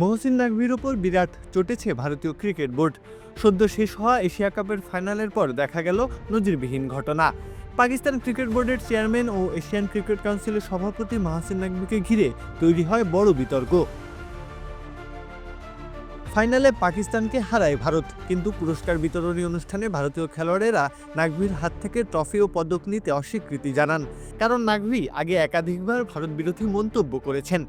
মহসিন নাকভির ওপর বিরাট চটেছে ভারতীয় cricket board. সদ্য শেষ হওয়া এশিয়া কাপের ফাইনালের পর দেখা গেল নজিরবিহীন ঘটনা। পাকিস্তান ক্রিকেট বোর্ডের চেয়ারম্যান ও এশিয়ান ক্রিকেট কাউন্সিলের সভাপতি মাহসিন নাকভিকে ঘিরে তৈরি হয় বড় বিতর্ক। ফাইনালে পাকিস্তানকে হারায় ভারত, কিন্তু পুরস্কার বিতরণী অনুষ্ঠানে ভারতীয় খেলোয়াড়েরা নাকভির হাত থেকে ট্রফি ও পদক নিতে অস্বীকৃতি জানান। কারণ নাকভি আগে একাধিকবার ভারত বিরোধী মন্তব্য করেছেন।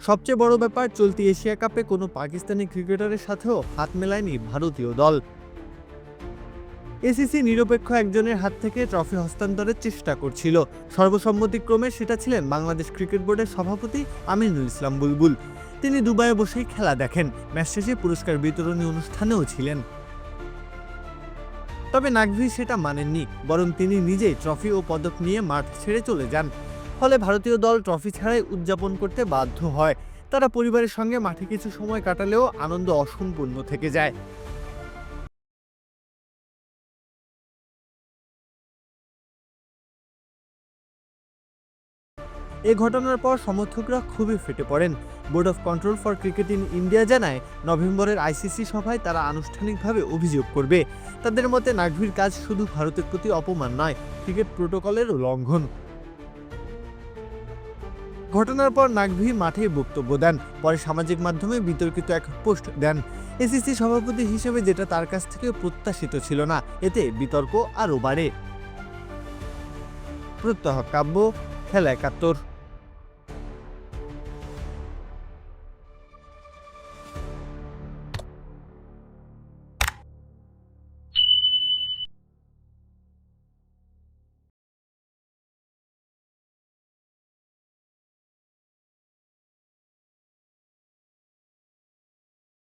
সবচেয়ে বড় ব্যাপার, চলতি এশিয়া কাপে কোনো পাকিস্তানি ক্রিকেটারের সাথেও হাত মেলায়নি ভারতীয় দল। এসিসি নিরপেক্ষ একজনের হাত থেকে ট্রফি হস্তান্তরের চেষ্টা করছিল। সর্বসম্মতিক্রমে সেটা ছিলেন বাংলাদেশ ক্রিকেট বোর্ডের সভাপতি আমিনুল ইসলাম বুলবুল। তিনি দুবাইয়ে বসেই খেলা দেখেন। ম্যাচ শেষে পুরস্কার বিতরণী অনুষ্ঠানেও ছিলেন। তবে নাকভি সেটা মানেননি, বরং তিনি নিজেই ট্রফি ও পদক নিয়ে মাঠ ছেড়ে চলে যান। ফলে ভারতীয় দল ট্রফি ছাড়াই উদযাপন করতে বাধ্য হয়। তারা পরিবারের সঙ্গে মাঠে কিছু সময় কাটালেও আনন্দ অসম্পূর্ণ থেকে যায়। এ ঘটনার পর সমর্থকরা খুবই ফেটে পড়েন। Board of control for cricket in India জানায়, নভেম্বরের আইসিসি সভায় তারা আনুষ্ঠানিকভাবে অভিযোগ করবে। তাদের মতে নাগভির কাজ শুধু ভারতের প্রতি অপমান নয়, ক্রিকেট প্রোটোকলের লঙ্ঘন। ঘটনার পর নাগভি মাঠে বক্তব্য দেন। পরে সামাজিক মাধ্যমে বিতর্কিত এক পোস্ট দেন। এসিসি সভাপতি হিসেবে যেটা তার কাছ থেকে প্রত্যাশিত ছিল না, এতে বিতর্ক আরও বাড়ে। প্রত্যহ কাব্য, খেলা একাত্তর।